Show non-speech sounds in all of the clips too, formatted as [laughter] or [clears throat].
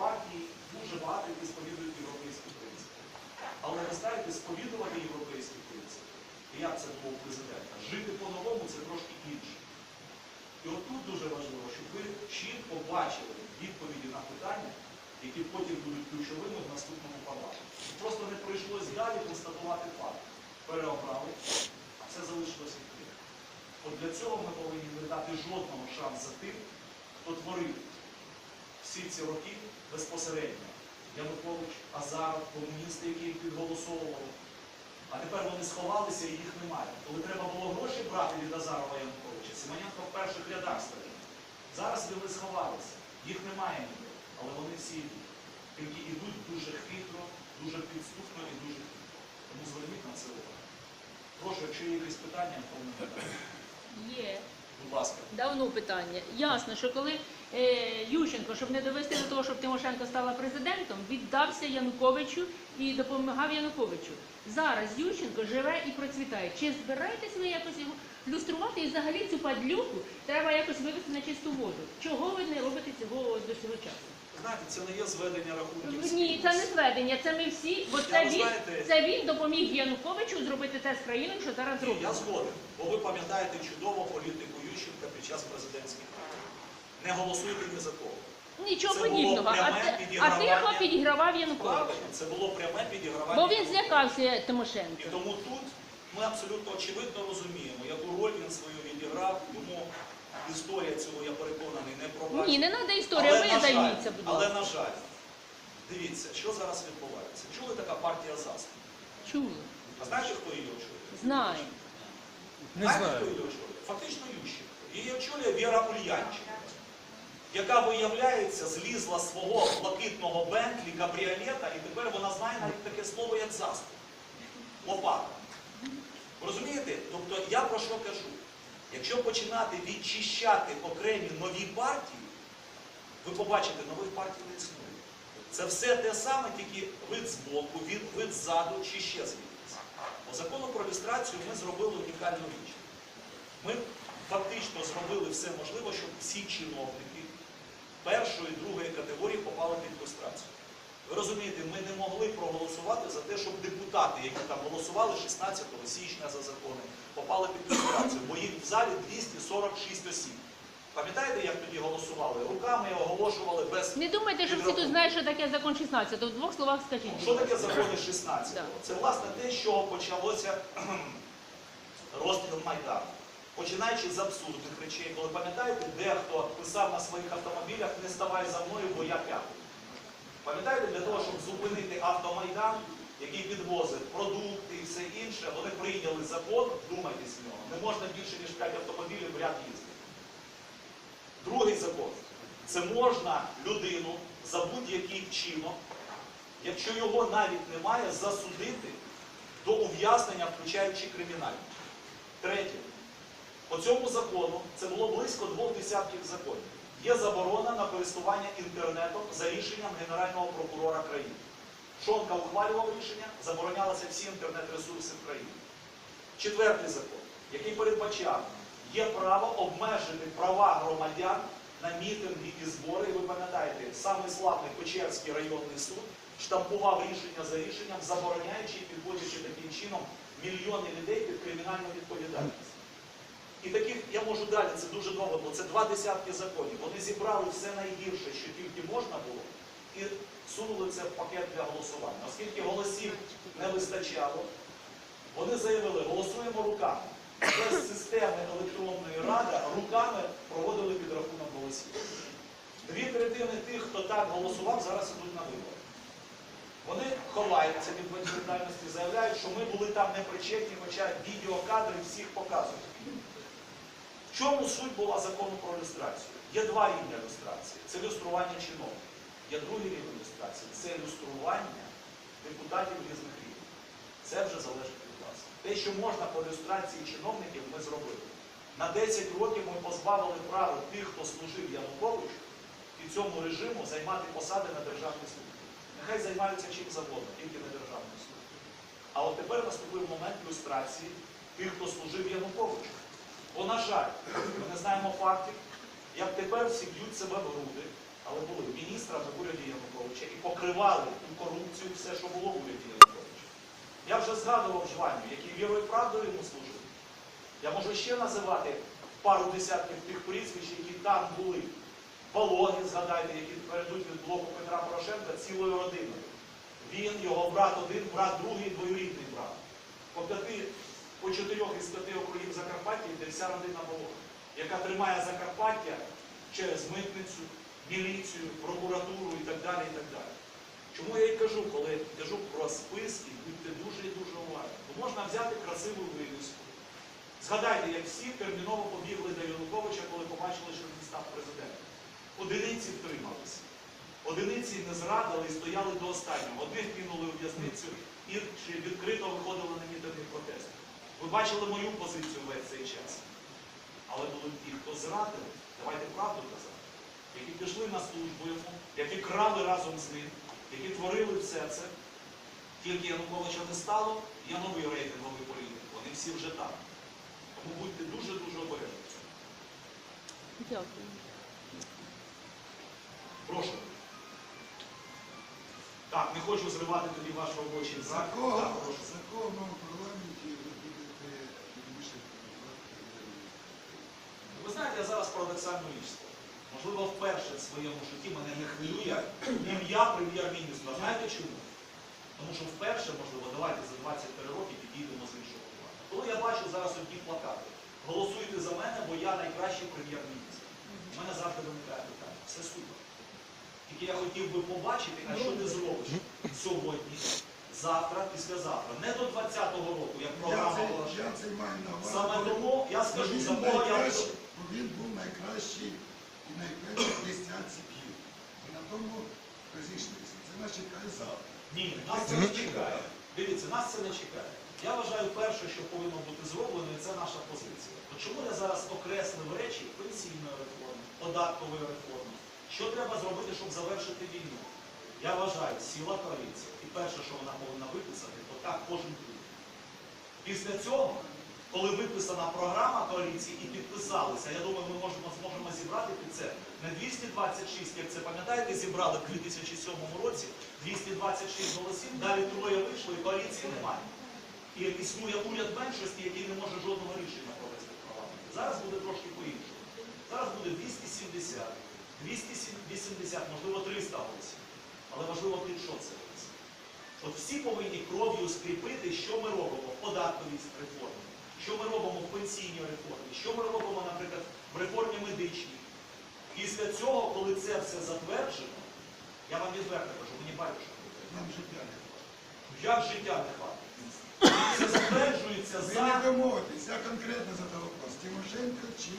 партії дуже багато які сповідують європейські принципи. Але ви знаєте, сповідувати європейські принципи, як це було у президента, жити по-новому це трошки інше. І от тут дуже важливо, щоб ви чітко бачили відповіді на питання, які потім будуть ключовими в наступному парламенті. Просто не прийшлось далі констатувати факт. Переобрали, а все залишилося відкрито. От для цього ми повинні не дати жодного шансу тим, хто творив всі ці роки безпосередньо. Янукович, Азаров, комуністи, які їх підголосовували. А тепер вони сховалися і їх немає. Коли треба було гроші брати від Азарова Януковича, Симоненко в перших рядах стоїть. Зараз вони сховалися. Їх немає ніде, але вони всі йдуть. Тільки йдуть дуже хитро, дуже підступно і дуже хитро. Тому зверніть на це увагу. Прошу, якщо є якісь питання, то [laughs] не Є. будь ласка. Давно питання. Ясно, що коли е, Ющенко, щоб не довести до того, щоб Тимошенко стала президентом, віддався Януковичу і допомагав Януковичу. Зараз Ющенко живе і процвітає. Чи збираєтесь ви якось його люструвати і взагалі цю падлюку треба якось вивести на чисту воду? Чого ви не робите цього до цього часу? Знаєте, це не є зведення рахунків. Ні, це не зведення, це ми всі, бо Я, це ви він, знаєте- це він допоміг Януковичу зробити те з країною, що зараз Ні, я зроблено. згоден, бо ви пам'ятаєте чудово політику Ющенка під час президентських виборів. Не голосуйте ні за кого. Нічого Це було подібного. А, пряме те- а підігравання. тихо підігравав Янукович. Правильно, це було пряме підігравання. Бо він злякався І тому тут ми абсолютно очевидно розуміємо, яку роль він свою відіграв. Йому історія цього, я переконаний, не пробачить. Ні, не треба історія, Але, ви займіться, будь Але, на жаль, дивіться, що зараз відбувається. Чули така партія ЗАСК? Чули. А знаєте, хто її очолює? Знаю. Не Знаєте, знаю. хто її очолює? Фактично Ющенко. Її очолює Віра Ульянченко, яка, виявляється, злізла з свого блакитного Бентлі, кабріолета, і тепер вона знає навіть таке слово, як заступ. Лопата. Розумієте? Тобто я про що кажу? Якщо починати відчищати окремі нові партії, ви побачите, нових партій не існує. Це все те саме, тільки вид збоку, від, вид ззаду чи ще звідкись. По закону про люстрацію ми зробили унікальну річ. Ми фактично зробили все можливе, щоб всі чиновники першої другої категорії попали під люстрацію. Ви розумієте, ми не могли проголосувати за те, щоб депутати, які там голосували 16 січня за закони, попали під люстрацію, бо їх в залі 246 осіб. Пам'ятаєте, як тоді голосували? Руками оголошували без. Не думайте, що всі тут знають, що таке закон 16. В двох словах скажіть. Що таке закони 16? Да. Це власне те, чого почалося [clears throat] розстріл Майдану. Починаючи з абсурдних речей, коли пам'ятаєте, дехто писав на своїх автомобілях не ставай за мною, бо я п'ятий. Пам'ятаєте, для того, щоб зупинити автомайдан, який підвозить продукти і все інше, вони прийняли закон, вдумайтесь в нього, не можна більше, ніж 5 автомобілів в ряд їздити. Другий закон. Це можна людину за будь-який вчинок, якщо його навіть немає, засудити до ув'язнення, включаючи кримінальне. Третє. По цьому закону це було близько двох десятків законів. Є заборона на користування інтернетом за рішенням Генерального прокурора країни. Шонка ухвалював рішення, заборонялися всі інтернет-ресурси в країні. Четвертий закон, який передбачав, є право обмежити права громадян на мітинги і збори. І ви пам'ятаєте, самий славний Печерський районний суд штампував рішення за рішенням, забороняючи і підводячи таким чином мільйони людей під кримінальну відповідальність. І таких я можу далі, це дуже довго, бо це два десятки законів. Вони зібрали все найгірше, що тільки можна було, і сунули це в пакет для голосування. Оскільки голосів не вистачало, вони заявили, голосуємо руками. Без системи електронної ради руками проводили підрахунок голосів. Дві третини тих, хто так голосував, зараз ідуть на вибори. Вони ховаються від відповідальності, заявляють, що ми були там непричетні, хоча відеокадри всіх показують. Чому суть була закону про люстрацію? Є два рівня люстрації. Це люстрування чиновників. Є другий рівень люстрації. Це люстрування депутатів різних рівнів. Це вже залежить від вас. Те, що можна по люстрації чиновників, ми зробили. На 10 років ми позбавили права тих, хто служив Януковичу, і цьому режиму займати посади на державній службі. Нехай займаються чим завгодно, тільки не державною службою. А от тепер наступив момент люстрації тих, хто служив Януковичу. Бо, на жаль, ми не знаємо фактів, як тепер всі б'ють себе в груди, але були міністрами в уряді Януковича. і покривали ту корупцію, все, що було в уряді Януковича. Я вже згадував Жваню, який вірою і правдою йому служив. Я можу ще називати пару десятків тих прізвищ, які там були. Пологи, згадайте, які перейдуть від блоку Петра Порошенка цілою родиною. Він, його брат один, брат другий, двоюрідний брат. По п'яти, по чотирьох із п'яти округів Закарпаття йде вся родина Волох, яка тримає Закарпаття через митницю, міліцію, прокуратуру і так далі. і так далі. Чому я і кажу, коли кажу про списки, будьте дуже і дуже уважні. Бо можна взяти красиву вивіску. Згадайте, як всі терміново побігли до Януковича, коли побачили, що він став президентом. Одиниці втрималися. Одиниці не зрадили і стояли до останнього. Одних кинули у в'язницю, інші відкрито виходили на мітинги протесту. Ви бачили мою позицію весь цей час. Але були ті, хто зрадили, давайте правду казати, які пішли на службу йому, які крали разом з ним, які творили все це. Тільки Януковича не стало, є новий рейтинговий політик. Вони всі вже там. Тому будьте дуже-дуже обережні. в цьому. Дякую. Прошу. Так, не хочу зривати тоді ваш робочий За заклад. прошу. в парламенті ви будете більше працювати? Ви знаєте, я зараз парадоксальну річ. Можливо, вперше в своєму житті мене не хвилює ім'я прем'єр-міністра. Знаєте чому? Тому що вперше, можливо, давайте за 23 роки підійдемо з іншого плану. Коли я бачу зараз одні плакати, голосуйте за мене, бо я найкращий прем'єр-міністр. У мене завжди виникає питання. Все супер. Тільки я хотів би побачити, а що ти зробиш сьогодні, завтра, післязавтра. Не до 20-го року, як Я програма це, я це маю на увазі. Саме тому я скажу, за кого я Він був найкращий і найперший в десятці п'ю. І на тому розійшлися. Це нас чекає завтра. Ні, нас це не чекає. Дивіться, нас це не чекає. Я вважаю, перше, що повинно бути зроблено, і це наша позиція. От чому я зараз окреслив речі пенсійної реформи, податкової реформи? Що треба зробити, щоб завершити війну? Я вважаю, сіла коаліція. І перше, що вона повинна виписати, то так кожен буде. Після цього, коли виписана програма коаліції і підписалися, я думаю, ми можемо зможемо зібрати під це не 226, як це пам'ятаєте, зібрали в 2007 році 226 голосів, далі троє вийшло і коаліції немає. І існує уряд меншості, який не може жодного рішення провести в парламенті. Зараз буде трошки по-іншому. Зараз буде 270, 280, можливо, 300 голосів. Але важливо під що це. От всі повинні кров'ю скріпити, що ми робимо в податковій реформі, що ми робимо в пенсійній реформі, що ми робимо, наприклад, в реформі медичній. Після цього, коли це все затверджено, я вам відверто кажу, мені байдуже. Нам життя не хватить. Як життя не хватить? Це затверджується Ви не за. домовитесь, я конкретно задав вопрос. Тимошенко чи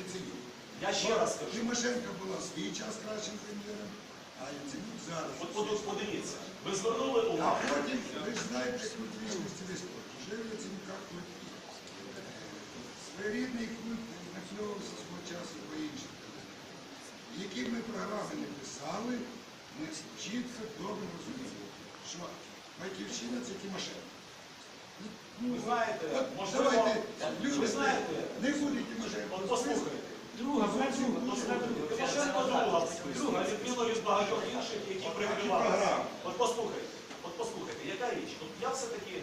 Яценюк? Я ще раз кажу. Тимошенко була свій час кращим прем'єром, а Яценюк зараз. От поду- подивіться, ви звернули увагу. А потім, ви ж знаєте, культ вічності в історії. Жив Яценюка вічності. Своєрідний культ накльовувався свого часу по інших. Які б ми програми не писали, ми чітко добре розуміємо, що Батьківщина це Тимошенко. Ну, знаєте, от можливо, давайте, ви люди, знаєте, не буде Тимошенко. От послухайте. Друга, Тимошенко друга, друга, відміну від багатьох інших, які прикривалися. От послухайте, от послухайте, яка річ? От я все-таки,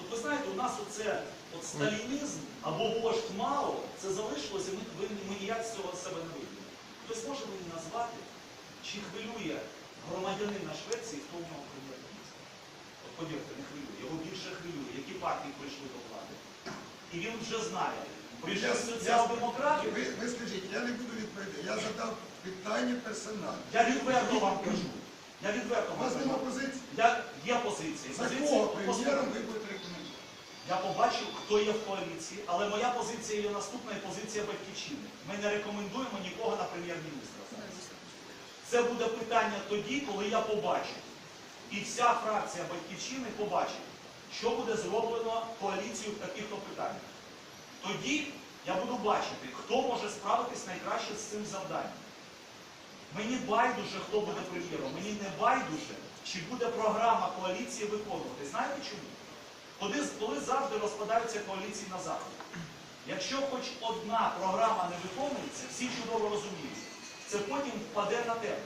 от ви знаєте, у нас оце от сталінізм або вождь Мао, це залишилося, ми, ми ніяк з цього себе не вийдемо. Хтось може мені назвати, чи хвилює громадянина Швеції, хто в нього прем'єр-міністр? От повірте, не хвилює, його більше хвилює, які партії прийшли до влади. І він вже знає, прийшли соціал-демократи, Ви, ви скажіть, я не буду відповідати. Я задав питання персонально. Я відверто вам кажу. Я відверто У вас нема позиції? Я, є позиції. За Позиції, кого прем'єром ви будете? Я побачив, хто є в коаліції, але моя позиція є наступна і позиція батьківщини. Ми не рекомендуємо нікого на прем'єр-міністра. Це буде питання тоді, коли я побачу. І вся фракція батьківщини побачить, що буде зроблено коаліцією в таких-то питаннях. Тоді я буду бачити, хто може справитись найкраще з цим завданням. Мені байдуже, хто буде прем'єром. Мені не байдуже, чи буде програма коаліції виконувати. Знаєте чому? Коли, коли завжди розпадаються коаліції на заході. Якщо хоч одна програма не виконується, всі чудово розуміють, це потім впаде на тебе.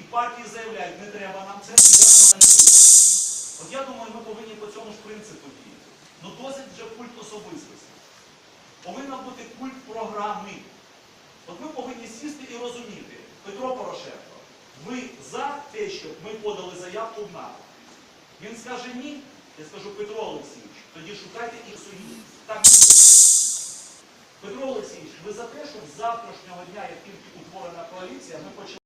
і партії заявляють, не треба нам це, йдемо на юриста. От я думаю, ми повинні по цьому ж принципу діяти. Ну досить вже культ особистості. Повинна бути культ програми. От ми повинні сісти і розуміти, Петро Порошенко, ви за те, щоб ми подали заявку в НАТО. Він скаже ні, я скажу Петро Олексійович, тоді шукайте їх союз. Так. Петро Олексійович, ви за те, щоб з завтрашнього дня, як тільки утворена коаліція, ми почали.